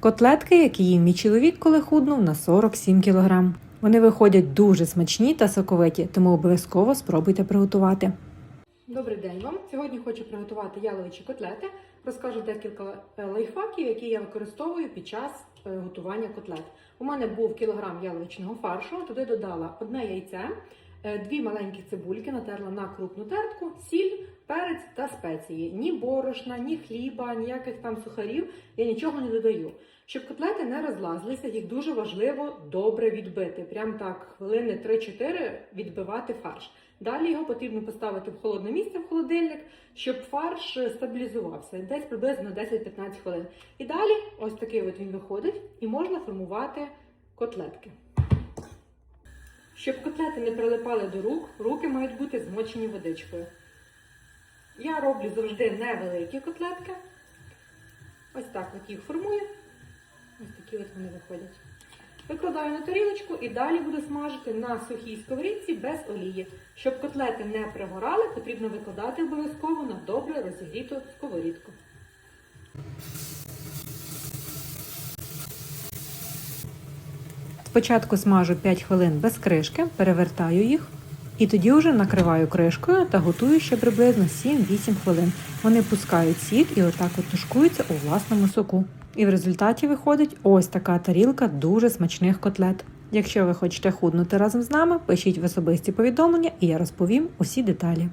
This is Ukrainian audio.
Котлетки, які їв мій чоловік, коли худнув на 47 кг. Вони виходять дуже смачні та соковиті, тому обов'язково спробуйте приготувати. Добрий день вам. Сьогодні хочу приготувати яловичі котлети. Розкажу декілька е, лайфхаків, які я використовую під час е, готування котлет. У мене був кілограм яловичного фаршу, туди додала одне яйце, дві маленькі цибульки, натерла на крупну тертку, сіль, перець та спеції. Ні борошна, ні хліба, ніяких там сухарів я нічого не додаю. Щоб котлети не розлазилися, їх дуже важливо добре відбити. Прям так хвилини 3-4 відбивати фарш. Далі його потрібно поставити в холодне місце в холодильник, щоб фарш стабілізувався десь приблизно 10-15 хвилин. І далі ось такий от він виходить, і можна формувати котлетки. Щоб котлети не прилипали до рук, руки мають бути змочені водичкою. Я роблю завжди невеликі котлетки. Ось так от їх формую. Ось такі от вони виходять. Викладаю на тарілочку і далі буду смажити на сухій сковорідці без олії. Щоб котлети не пригорали, потрібно викладати обов'язково на добре розігріту сковорідку. Спочатку смажу 5 хвилин без кришки, перевертаю їх. І тоді вже накриваю кришкою та готую ще приблизно 7-8 хвилин. Вони пускають сік і отак от тушкуються у власному соку. І в результаті виходить ось така тарілка дуже смачних котлет. Якщо ви хочете худнути разом з нами, пишіть в особисті повідомлення і я розповім усі деталі.